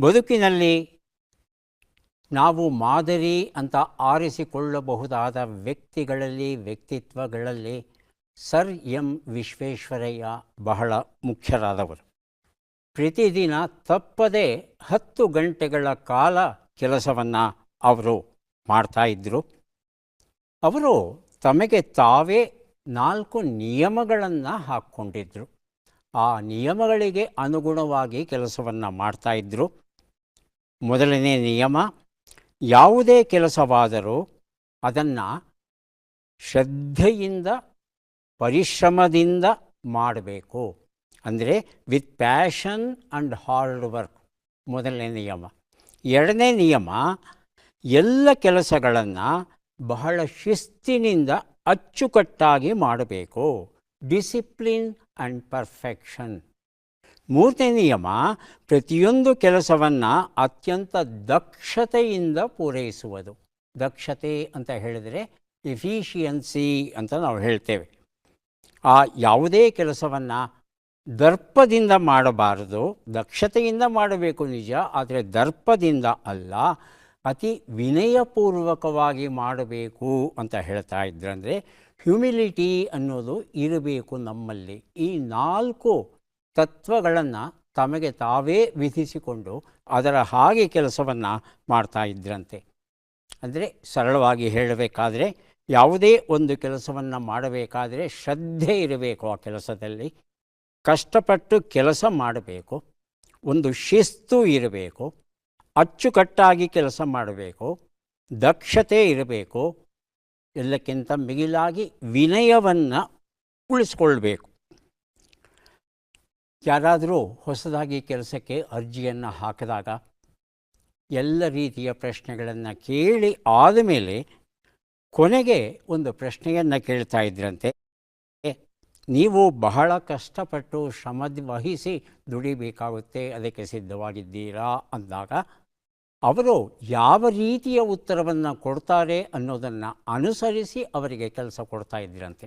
ಬದುಕಿನಲ್ಲಿ ನಾವು ಮಾದರಿ ಅಂತ ಆರಿಸಿಕೊಳ್ಳಬಹುದಾದ ವ್ಯಕ್ತಿಗಳಲ್ಲಿ, ವ್ಯಕ್ತಿತ್ವಗಳಲ್ಲಿ ಸರ್ ಎಂ ವಿಶ್ವೇಶ್ವರಯ್ಯ ಬಹಳ ಮುಖ್ಯರಾದವರು. ಪ್ರತಿದಿನ ತಪ್ಪದೆ ಹತ್ತು ಗಂಟೆಗಳ ಕಾಲ ಕೆಲಸವನ್ನು ಅವರು ಮಾಡ್ತಾಯಿದ್ರು ಅವರು ತಮಗೆ ತಾವೇ ನಾಲ್ಕು ನಿಯಮಗಳನ್ನು ಹಾಕ್ಕೊಂಡಿದ್ದರು ಆ ನಿಯಮಗಳಿಗೆ ಅನುಗುಣವಾಗಿ ಕೆಲಸವನ್ನು ಮಾಡ್ತಾಯಿದ್ರು ಮೊದಲನೇ ನಿಯಮ, ಯಾವುದೇ ಕೆಲಸವಾದರೂ ಅದನ್ನು ಶ್ರದ್ಧೆಯಿಂದ, ಪರಿಶ್ರಮದಿಂದ ಮಾಡಬೇಕು. ಅಂದರೆ with passion and hard work ಮೊದಲನೇ ನಿಯಮ. ಎರಡನೇ ನಿಯಮ, ಎಲ್ಲ ಕೆಲಸಗಳನ್ನು ಬಹಳ ಶಿಸ್ತಿನಿಂದ ಅಚ್ಚುಕಟ್ಟಾಗಿ ಮಾಡಬೇಕು. ಡಿಸಿಪ್ಲಿನ್ ಆ್ಯಂಡ್ ಪರ್ಫೆಕ್ಷನ್ ಮೂರನೇ ನಿಯಮ, ಪ್ರತಿಯೊಂದು ಕೆಲಸವನ್ನು ಅತ್ಯಂತ ದಕ್ಷತೆಯಿಂದ ಪೂರೈಸುವುದು. ದಕ್ಷತೆ ಅಂತ ಹೇಳಿದರೆ ಎಫಿಷಿಯನ್ಸಿ ಅಂತ ನಾವು ಹೇಳ್ತೇವೆ. ಆ ಯಾವುದೇ ಕೆಲಸವನ್ನು ದರ್ಪದಿಂದ ಮಾಡಬಾರದು. ದಕ್ಷತೆಯಿಂದ ಮಾಡಬೇಕು ನಿಜ, ಆದರೆ ದರ್ಪದಿಂದ ಅಲ್ಲ, ಅತಿ ವಿನಯಪೂರ್ವಕವಾಗಿ ಮಾಡಬೇಕು ಅಂತ ಹೇಳ್ತಾ ಇದ್ರಂದರೆ ಹ್ಯುಮಿಲಿಟಿ ಅನ್ನೋದು ಇರಬೇಕು ನಮ್ಮಲ್ಲಿ. ಈ ನಾಲ್ಕು ತತ್ವಗಳನ್ನು ತಮಗೆ ತಾವೇ ವಿಧಿಸಿಕೊಂಡು ಅದರ ಹಾಗೆ ಕೆಲಸವನ್ನು ಮಾಡ್ತಾ ಇದ್ರಂತೆ. ಅಂದರೆ ಸರಳವಾಗಿ ಹೇಳಬೇಕಾದರೆ ಯಾವುದೇ ಒಂದು ಕೆಲಸವನ್ನು ಮಾಡಬೇಕಾದರೆ ಶ್ರದ್ಧೆ ಇರಬೇಕು ಆ ಕೆಲಸದಲ್ಲಿ. ಕಷ್ಟಪಟ್ಟು ಕೆಲಸ ಮಾಡಬೇಕು, ಒಂದು ಶಿಸ್ತು ಇರಬೇಕು, ಅಚ್ಚುಕಟ್ಟಾಗಿ ಕೆಲಸ ಮಾಡಬೇಕು, ದಕ್ಷತೆ ಇರಬೇಕು, ಎಲ್ಲಕ್ಕಿಂತ ಮಿಗಿಲಾಗಿ ವಿನಯವನ್ನು ಉಳಿಸ್ಕೊಳ್ಬೇಕು. ಯಾರಾದರೂ ಹೊಸದಾಗಿ ಕೆಲಸಕ್ಕೆ ಅರ್ಜಿಯನ್ನು ಹಾಕಿದಾಗ ಎಲ್ಲ ರೀತಿಯ ಪ್ರಶ್ನೆಗಳನ್ನು ಕೇಳಿ ಆದಮೇಲೆ ಕೊನೆಗೆ ಒಂದು ಪ್ರಶ್ನೆಯನ್ನು ಕೇಳ್ತಾ ಇದ್ರಂತೆ. ನೀವು ಬಹಳ ಕಷ್ಟಪಟ್ಟು ಶ್ರಮ ವಹಿಸಿ ದುಡಿಬೇಕಾಗುತ್ತೆ, ಅದಕ್ಕೆ ಸಿದ್ಧವಾಗಿದ್ದೀರಾ ಅಂದಾಗ ಅವರು ಯಾವ ರೀತಿಯ ಉತ್ತರವನ್ನು ಕೊಡ್ತಾರೆ ಅನ್ನೋದನ್ನು ಅನುಸರಿಸಿ ಅವರಿಗೆ ಕೆಲಸ ಕೊಡ್ತಾ ಇದ್ರಂತೆ.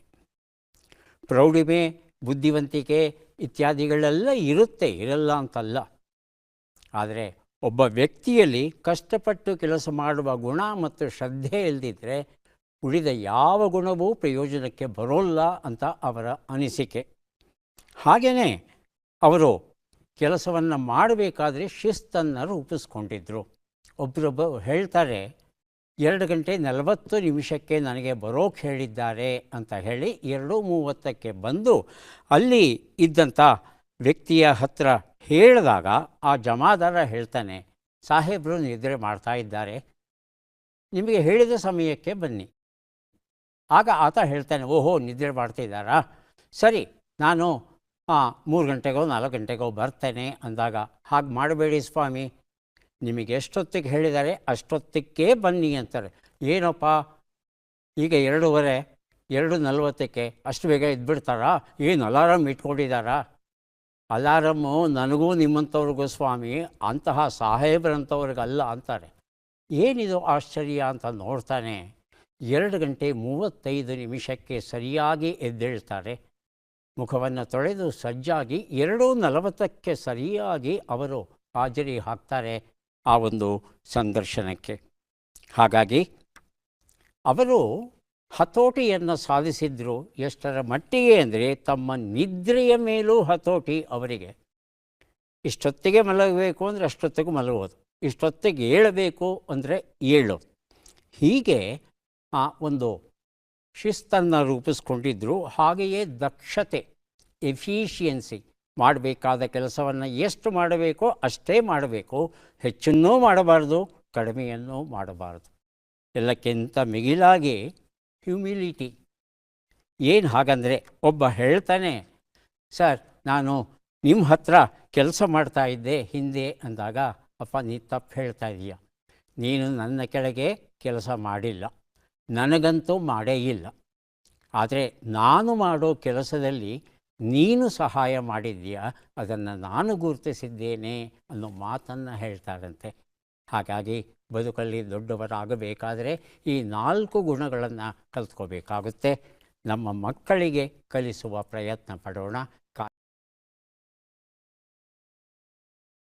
ಪ್ರೌಢಿಮೆ, ಬುದ್ಧಿವಂತಿಕೆ ಇತ್ಯಾದಿಗಳೆಲ್ಲ ಇರುತ್ತೆ, ಇರಲ್ಲ ಅಂತಲ್ಲ. ಆದರೆ ಒಬ್ಬ ವ್ಯಕ್ತಿಯಲ್ಲಿ ಕಷ್ಟಪಟ್ಟು ಕೆಲಸ ಮಾಡುವ ಗುಣ ಮತ್ತು ಶ್ರದ್ಧೆ ಇಲ್ಲದಿದ್ದರೆ ಉಳಿದ ಯಾವ ಗುಣವೂ ಪ್ರಯೋಜನಕ್ಕೆ ಬರೋಲ್ಲ ಅಂತ ಅವರ ಅನಿಸಿಕೆ. ಹಾಗೆಯೇ ಅವರು ಕೆಲಸವನ್ನು ಮಾಡಬೇಕಾದ್ರೆ ಶಿಸ್ತನ್ನು ರೂಪಿಸ್ಕೊಂಡಿದ್ದರು ಒಬ್ಬರೊಬ್ಬ ಹೇಳ್ತಾರೆ ಎರಡು ಗಂಟೆ ನಲವತ್ತು ನಿಮಿಷಕ್ಕೆ ನನಗೆ ಬರೋಕೆ ಹೇಳಿದ್ದಾರೆ ಅಂತ ಹೇಳಿ ಎರಡು ಮೂವತ್ತಕ್ಕೆ ಬಂದು ಅಲ್ಲಿ ಇದ್ದಂಥ ವ್ಯಕ್ತಿಯ ಹತ್ರ ಹೇಳಿದಾಗ ಆ ಜಮಾದಾರ ಹೇಳ್ತಾನೆ, ಸಾಹೇಬರು ನಿದ್ರೆ ಮಾಡ್ತಾ ಇದ್ದಾರೆ. ನಿಮಗೆ ಹೇಳಿದ ಸಮಯಕ್ಕೆ ಬನ್ನಿ. ಆಗ ಆತ ಹೇಳ್ತಾನೆ, ಓಹೋ, ನಿದ್ರೆ ಮಾಡ್ತಿದ್ದಾರಾ ಸರಿ, ನಾನು ಮೂರು ಗಂಟೆಗೋ, ನಾಲ್ಕು ಗಂಟೆಗೋ ಬರ್ತೇನೆ ಅಂದಾಗ, ಹಾಗೆ ಮಾಡಬೇಡಿ ಸ್ವಾಮಿ. ನಿಮಗೆ ಎಷ್ಟೊತ್ತಿಗೆ ಹೇಳಿದ್ದಾರೆ ಅಷ್ಟೊತ್ತಿಗೆ ಬನ್ನಿ ಅಂತಾರೆ. ಏನಪ್ಪ, ಈಗ ಎರಡೂವರೆ, ಎರಡು ನಲ್ವತ್ತಕ್ಕೆ ಅಷ್ಟು ಬೇಗ ಇದ್ಬಿಡ್ತಾರಾ ಏನು ಅಲಾರಾಮ್ ಇಟ್ಕೊಂಡಿದ್ದಾರಾ? ಅಲಾರಮ್ಮು ನನಗೂ ನಿಮ್ಮಂಥವ್ರಿಗೂ ಸ್ವಾಮಿ, ಅಂತಹ ಸಾಹೇಬರಂಥವ್ರಿಗಲ್ಲ ಅಂತಾರೆ. ಏನಿದು ಆಶ್ಚರ್ಯ ಅಂತ ನೋಡ್ತಾನೆ, ಎರಡು ಗಂಟೆ ಮೂವತ್ತೈದು ನಿಮಿಷಕ್ಕೆ ಸರಿಯಾಗಿ ಎದ್ದೇಳ್ತಾರೆ. ಮುಖವನ್ನು ತೊಳೆದು ಸಜ್ಜಾಗಿ ಎರಡು ನಲವತ್ತಕ್ಕೆ ಸರಿಯಾಗಿ ಅವರು ಹಾಜರಿ ಹಾಕ್ತಾರೆ. ಆ ಒಂದು ಸಂದರ್ಶನಕ್ಕೆ. ಹಾಗಾಗಿ ಅವರು ಹತೋಟಿಯನ್ನು ಸಾಧಿಸಿದ್ರು ಎಷ್ಟರ ಮಟ್ಟಿಗೆ ಅಂದರೆ ತಮ್ಮ ನಿದ್ರೆಯ ಮೇಲೂ ಹತೋಟಿ ಅವರಿಗೆ. ಇಷ್ಟೊತ್ತಿಗೆ ಮಲಗಬೇಕು ಅಂದರೆ ಅಷ್ಟೊತ್ತಿಗೂ ಮಲಗೋದು ಇಷ್ಟೊತ್ತಿಗೆ ಏಳಬೇಕು ಅಂದರೆ ಏಳು. ಹೀಗೆ ಆ ಒಂದು ಶಿಸ್ತನ್ನು ರೂಪಿಸ್ಕೊಂಡಿದ್ದರು ಹಾಗೆಯೇ ದಕ್ಷತೆ ಎಫಿಷಿಯನ್ಸಿ ಮಾಡಬೇಕಾದ ಕೆಲಸವನ್ನು ಎಷ್ಟು ಮಾಡಬೇಕೋ ಅಷ್ಟೇ ಮಾಡಬೇಕು. ಹೆಚ್ಚನ್ನೂ ಮಾಡಬಾರ್ದು, ಕಡಿಮೆಯನ್ನೂ ಮಾಡಬಾರ್ದು. ಎಲ್ಲಕ್ಕಿಂತ ಮಿಗಿಲಾಗಿ ಹ್ಯೂಮಿಲಿಟಿ. ಏನು ಹಾಗಂದರೆ ಒಬ್ಬ ಹೇಳ್ತಾನೆ, ಸರ್, ನಾನು ನಿಮ್ಮ ಹತ್ರ ಕೆಲಸ ಮಾಡ್ತಾ ಇದ್ದೆ ಹಿಂದೆ, ಅಂದಾಗ, ಅಪ್ಪ, ನೀ ತಪ್ಪು ಹೇಳ್ತಾ ಇದೀಯ. ನೀನು ನನ್ನ ಕೆಳಗೆ ಕೆಲಸ ಮಾಡಿಲ್ಲ. ನನಗಂತೂ ಮಾಡೇ ಇಲ್ಲ. ಆದರೆ ನಾನು ಮಾಡೋ ಕೆಲಸದಲ್ಲಿ ನೀನು ಸಹಾಯ ಮಾಡಿದ್ದೀಯಾ? ಅದನ್ನು ನಾನು ಗುರುತಿಸಿದ್ದೇನೆ ಅನ್ನೋ ಮಾತನ್ನು ಹೇಳ್ತಾರಂತೆ. ಹಾಗಾಗಿ ಬದುಕಲ್ಲಿ ದೊಡ್ಡವರಾಗಬೇಕಾದರೆ ಈ ನಾಲ್ಕು ಗುಣಗಳನ್ನು ಕಲ್ತ್ಕೋಬೇಕಾಗುತ್ತೆ. ನಮ್ಮ ಮಕ್ಕಳಿಗೆ ಕಲಿಸುವ ಪ್ರಯತ್ನ ಪಡೋಣ.